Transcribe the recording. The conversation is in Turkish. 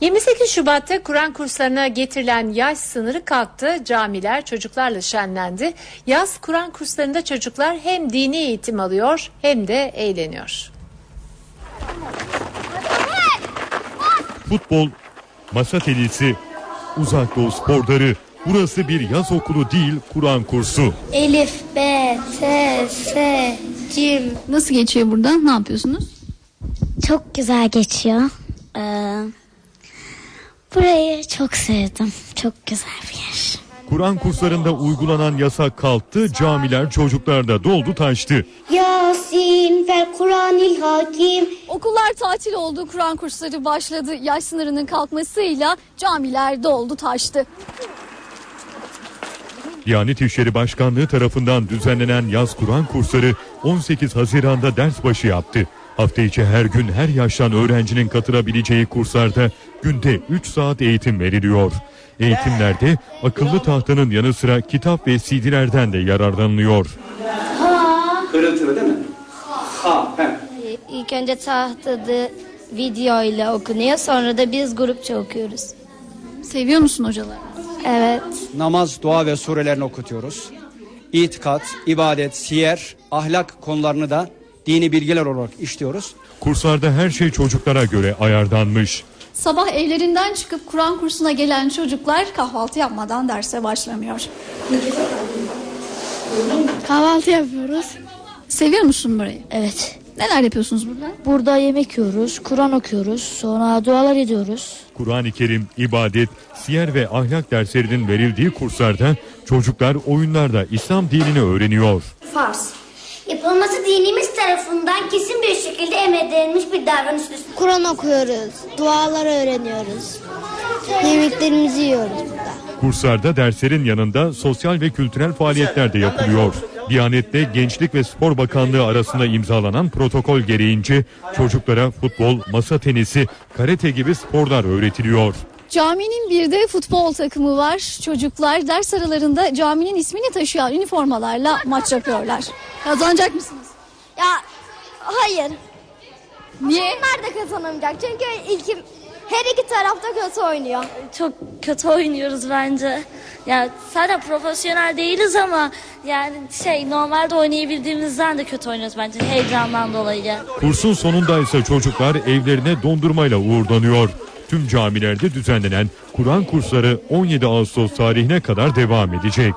28 Şubat'ta Kur'an kurslarına getirilen yaş sınırı kalktı. Camiler çocuklarla şenlendi. Yaz Kur'an kurslarında çocuklar hem dini eğitim alıyor hem de eğleniyor. Futbol, masa tenisi, uzak doğu sporları. Burası bir yaz okulu değil Kur'an kursu. Elif, B, T, S, Cim. Nasıl geçiyor burada? Ne yapıyorsunuz? Çok güzel geçiyor. Ee, burayı çok sevdim. Çok güzel bir yer. Kur'an kurslarında uygulanan yasak kalktı, camiler çocuklarda doldu taştı. Yasin vel Kur'anil Hakim. Okullar tatil oldu, Kur'an kursları başladı. Yaş sınırının kalkmasıyla camiler doldu taştı. Diyanet İşleri Başkanlığı tarafından düzenlenen yaz Kur'an kursları 18 Haziran'da ders başı yaptı. Hafta içi her gün her yaştan öğrencinin katılabileceği kurslarda günde 3 saat eğitim veriliyor. Eğitimlerde akıllı tahtanın yanı sıra kitap ve CD'lerden de yararlanılıyor. Hırıltılı değil mi? Ha, he. İlk önce tahtada video ile okunuyor. Sonra da biz grupça okuyoruz. Seviyor musun hocaları? Evet. Namaz, dua ve surelerini okutuyoruz. İtikat, ibadet, siyer, ahlak konularını da dini bilgiler olarak işliyoruz. Kurslarda her şey çocuklara göre ayarlanmış. Sabah evlerinden çıkıp Kur'an kursuna gelen çocuklar kahvaltı yapmadan derse başlamıyor. Kahvaltı yapıyoruz. Seviyor musun burayı? Evet. Neler yapıyorsunuz burada? Burada yemek yiyoruz, Kur'an okuyoruz, sonra dualar ediyoruz. Kur'an-ı Kerim, ibadet, siyer ve ahlak derslerinin verildiği kurslarda çocuklar oyunlarda İslam dinini öğreniyor. Farz. Yapılması dinimiz tarafından kesin bir şekilde emredilmiş bir davranıştır. Kur'an okuyoruz, dualar öğreniyoruz. Yemeklerimizi yiyoruz burada. Kurslarda derslerin yanında sosyal ve kültürel faaliyetler de yapılıyor. Diyanet'te Gençlik ve Spor Bakanlığı arasında imzalanan protokol gereğince çocuklara futbol, masa tenisi, karate gibi sporlar öğretiliyor. Caminin bir de futbol takımı var. Çocuklar ders aralarında caminin ismini taşıyan üniformalarla maç yapıyorlar. Kazanacak mısınız? Ya hayır. Niye? Onlar da kazanamayacak çünkü ilk her iki tarafta kötü oynuyor. çok kötü oynuyoruz bence. Yani zaten profesyonel değiliz ama yani şey normalde oynayabildiğimizden de kötü oynuyoruz bence heyecandan dolayı. Kursun sonunda ise çocuklar evlerine dondurmayla uğurlanıyor. Tüm camilerde düzenlenen Kur'an kursları 17 Ağustos tarihine kadar devam edecek.